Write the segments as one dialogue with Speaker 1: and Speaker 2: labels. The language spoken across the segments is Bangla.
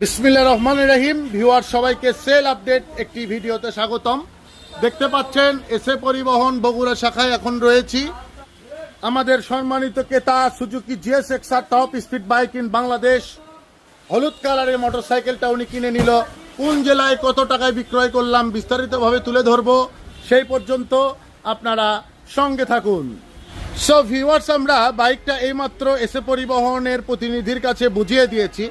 Speaker 1: বিসমিল্লা রহমান রহিম। ভিউয়ার সবাইকে সেল আপডেট একটি ভিডিওতে স্বাগতম। দেখতে পাচ্ছেন এসে পরিবহন বগুড়া শাখায় এখন রয়েছি। আমাদের সম্মানিত ক্রেতা Suzuki GS X R top speed bike in Bangladesh. হলুদ কালারের মোটরসাইকেলটা উনি কিনে নিল। কোন জেলায় কত টাকায় বিক্রয় করলাম বিস্তারিতভাবে তুলে ধরবো। সেই পর্যন্ত আপনারা সঙ্গে থাকুন। সো ভিউয়ার্স আমরা বাইকটা এইমাত্র এসে পরিবহনের প্রতিনিধির কাছে বুঝিয়ে দিয়েছি।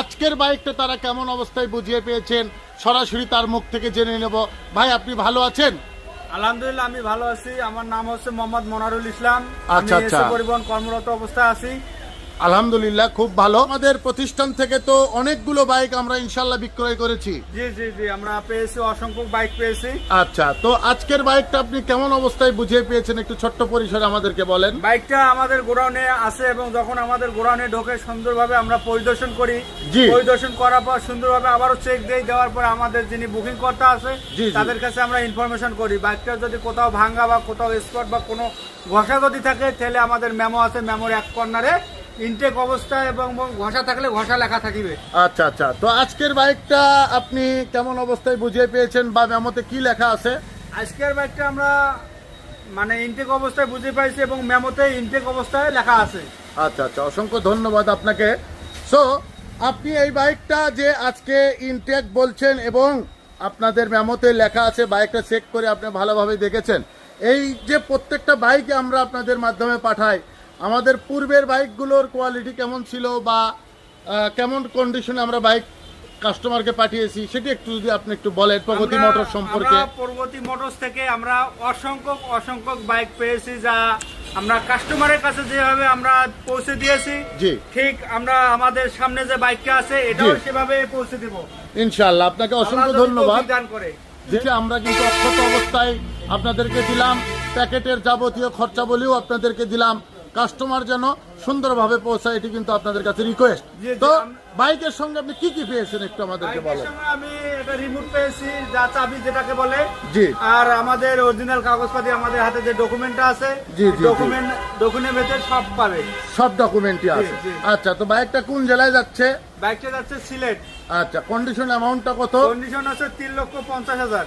Speaker 1: আজকের বাইকটা তারা কেমন অবস্থায় বুঝিয়ে পেয়েছেন সরাসরি তার মুখ থেকে জেনে নেব। ভাই আপনি ভালো আছেন?
Speaker 2: আলহামদুলিল্লাহ আমি ভালো আছি। আমার নাম হচ্ছে মোহাম্মদ মনারুল ইসলাম।
Speaker 1: আচ্ছা,
Speaker 2: আমি
Speaker 1: আচ্ছা।
Speaker 2: পরিবহন কর্মরত অবস্থায় আছি।
Speaker 1: আলহামদুলিল্লাহ খুব ভালো। আমাদের প্রতিষ্ঠান থেকে তো অনেকগুলো বাইক আমরা ইনশাল্লাহ বিক্রয় করেছি।
Speaker 2: জি জি জি আমরা পেয়েছি অসংখ্য বাইক পেয়েছি।
Speaker 1: আচ্ছা তো আজকের বাইকটা আপনি কেমন অবস্থায় বুঝিয়ে পেয়েছেন? একটু ছোট্ট পরিসরে আমাদেরকে বলেন।
Speaker 2: বাইকটা আমাদের গোডাউনে আছে এবং যখন আমাদের গোডাউনে ঢোকে সুন্দরভাবে আমরা পরিদর্শন করি।
Speaker 1: জি।
Speaker 2: পরিদর্শন করার পর সুন্দরভাবে আবারও চেক দেই দেওয়ার পর আমাদের যিনি বুকিং করতে আছে। তাদের কাছে আমরা ইনফরমেশন করি। বাইকটা যদি কোথাও ভাঙ্গা বা কোথাও স্পট বা কোনো ঘষা যদি থাকে তাহলে আমাদের মেমো আছে মেমোর এক কর্নারে ইনটেক অবস্থা এবং ঘষা থাকলে ঘষা লেখা থাকিবে।
Speaker 1: আচ্ছা আচ্ছা। তো আজকের বাইকটা আপনি কেমন অবস্থায় বুঝিয়ে পেয়েছেন বা মেমোতে কি লেখা আছে?
Speaker 2: আজকের বাইকটা আমরা মানে ইনটেক অবস্থায় বুঝে পাইছি এবং মেমোতে ইনটেক অবস্থায় লেখা আছে।
Speaker 1: আচ্ছা আচ্ছা। অসংখ্য ধন্যবাদ আপনাকে। সো আপনি এই বাইকটা যে আজকে ইনটেক বলছেন এবং আপনাদের মেমোতে লেখা আছে বাইকটা চেক করে আপনি ভালোভাবে দেখেছেন এই যে প্রত্যেকটা বাইকে আমরা আপনাদের মাধ্যমে পাঠাই আমাদের পূর্বের বাইকগুলোর কোয়ালিটি কেমন ছিল বা কেমন কন্ডিশনে আমরা বাইক কাস্টমারকে পাঠিয়েছি সেটি একটু যদি আপনি একটু বলেন প্রগতি মোটর সম্পর্কে।
Speaker 2: প্রগতি মোটরস থেকে আমরা অসংখ্য অসংখ্য বাইক পেয়েছি যা আমরা কাস্টমারের কাছে যেভাবে আমরা পৌঁছে দিয়েছি
Speaker 1: জি।
Speaker 2: ঠিক আমরা আমাদের সামনে যে বাইকটা আছে এটাও। সেভাবে পৌঁছে দিব।
Speaker 1: ইনশাআল্লাহ আপনাকে অসংখ্য ধন্যবাদ।
Speaker 2: দান করে।
Speaker 1: যেটা আমরা কিন্তু অক্ষত অবস্থায় আপনাদেরকে দিলাম প্যাকেটের যাবতীয় খরচাবলিও আপনাদেরকে দিলাম। কাস্টমার যেন সুন্দরভাবে পৌঁছায় এটি কিন্তু আপনাদের কাছে রিকোয়েস্ট তো বাইকের সঙ্গে আপনি কি কি পেয়েছেন একটু আমাদেরকে বলেন।
Speaker 2: আমি একটা রিমোট পেয়েছি যা চাবি যেটাকে বলে।
Speaker 1: জি।
Speaker 2: আর আমাদের অরিজিনাল কাগজপাতি আমাদের হাতে যে ডকুমেন্টটা আছে
Speaker 1: জি, জি, জি।
Speaker 2: ডকুমেন্ট ডকুমেন্টের ভেতরে সব পাবে।
Speaker 1: সব ডকুমেন্টই আছে। আচ্ছা তো বাইকটা কোন জেলায় যাচ্ছে?
Speaker 2: বাইকটা যাচ্ছে সিলেট।
Speaker 1: আচ্ছা কন্ডিশন অ্যামাউন্টটা কত?
Speaker 2: কন্ডিশন আছে তিন লক্ষ পঞ্চাশ হাজার।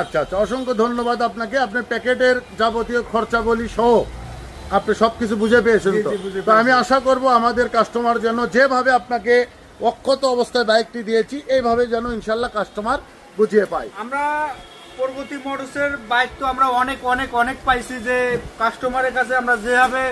Speaker 1: আচ্ছা আচ্ছা অসংখ্য ধন্যবাদ আপনাকে। আপনার প্যাকেটের যাবতীয় খরচাবলি সহ আপনি সবকিছু বুঝে পেয়েছেন তো। আমি আশা করব আমাদের কাস্টমার যেন যেভাবে আপনাকে অক্ষত অবস্থায় বাইকটি দিয়েছি এইভাবে যেন ইনশাল্লাহ কাস্টমার বুঝিয়ে পায়।
Speaker 2: আমরা পরবর্তী মোটরসের বাইক তো আমরা অনেক অনেক অনেক পাইছি যে কাস্টমারের কাছে আমরা যেভাবে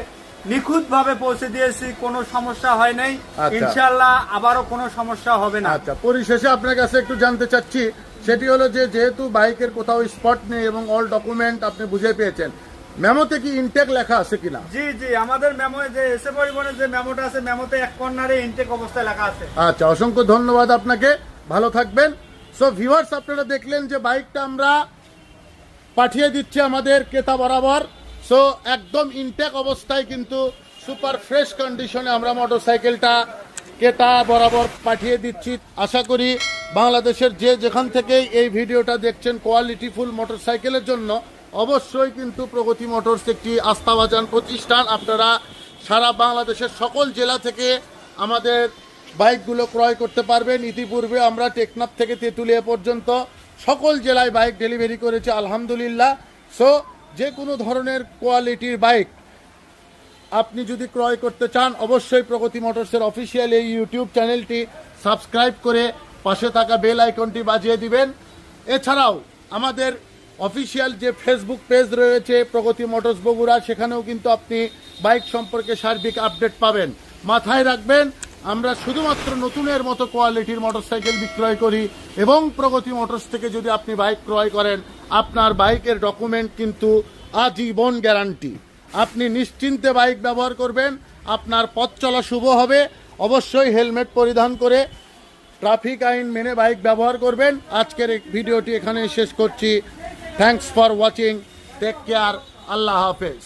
Speaker 2: নিখুঁত ভাবে পৌঁছে দিয়েছি কোনো সমস্যা হয় নাই।
Speaker 1: আচ্ছা।
Speaker 2: ইনশাল্লাহ আবারও কোনো সমস্যা হবে না।
Speaker 1: আচ্ছা পরিশেষে আপনার কাছে একটু জানতে চাচ্ছি সেটি হলো যে যেহেতু বাইকের কোথাও স্পট নেই এবং অল ডকুমেন্ট আপনি বুঝে পেয়েছেন মেমোতে কি ইনটেক লেখা আছে কিনা?
Speaker 2: জি জি আমাদের মেমো যে এসে পরিবহনের যে মেমোটা আছে মেমোতে এক কর্নারে ইনটেক অবস্থায় লেখা আছে।
Speaker 1: আচ্ছা অসংখ্য ধন্যবাদ আপনাকে। ভালো থাকবেন। সো ভিউয়ার্স আপনারা দেখলেন যে বাইকটা আমরা পাঠিয়ে দিচ্ছি আমাদের ক্রেতা বরাবর। সো একদম ইনটেক অবস্থায় কিন্তু সুপার ফ্রেশ কন্ডিশনে আমরা মোটরসাইকেলটা ক্রেতা বরাবর পাঠিয়ে দিচ্ছি। আশা করি বাংলাদেশের যে যেখান থেকেই এই ভিডিওটা দেখছেন কোয়ালিটিফুল মোটরসাইকেলের জন্য অবশ্যই কিন্তু প্রগতি মোটরস একটি আস্থাভাজন প্রতিষ্ঠান। আপনারা সারা বাংলাদেশের সকল জেলা থেকে আমাদের বাইকগুলো ক্রয় করতে পারবেন। ইতিপূর্বে আমরা টেকনাফ থেকে তেঁতুলিয়া পর্যন্ত সকল জেলায় বাইক ডেলিভারি করেছি, আলহামদুলিল্লাহ। সো যে কোনো ধরনের কোয়ালিটির বাইক আপনি যদি ক্রয় করতে চান, অবশ্যই প্রগতি মোটরসের অফিসিয়াল এই ইউটিউব চ্যানেলটি সাবস্ক্রাইব করে পাশে থাকা বেল আইকনটি বাজিয়ে দিবেন। এছাড়াও আমাদের অফিসিয়াল যে ফেসবুক পেজ রয়েছে, প্রগতি মোটরস বগুড়া, সেখানেও কিন্তু আপনি বাইক সম্পর্কে সার্বিক আপডেট পাবেন। মাথায় রাখবেন, আমরা শুধুমাত্র নতুনের মতো কোয়ালিটির মোটরসাইকেল বিক্রয় করি এবং প্রগতি মোটরস থেকে যদি আপনি বাইক ক্রয় করেন, আপনার বাইকের ডকুমেন্ট কিন্তু আজীবন গ্যারান্টি। আপনি নিশ্চিন্তে বাইক ব্যবহার করবেন, আপনার পথ চলা শুভ হবে, অবশ্যই হেলমেট পরিধান করে ট্রাফিক আইন মেনে বাইক ব্যবহার করবেন। আজকের ভিডিওটি এখানে শেষ করছি। thanks for watching take care আল্লাহ হাফেজ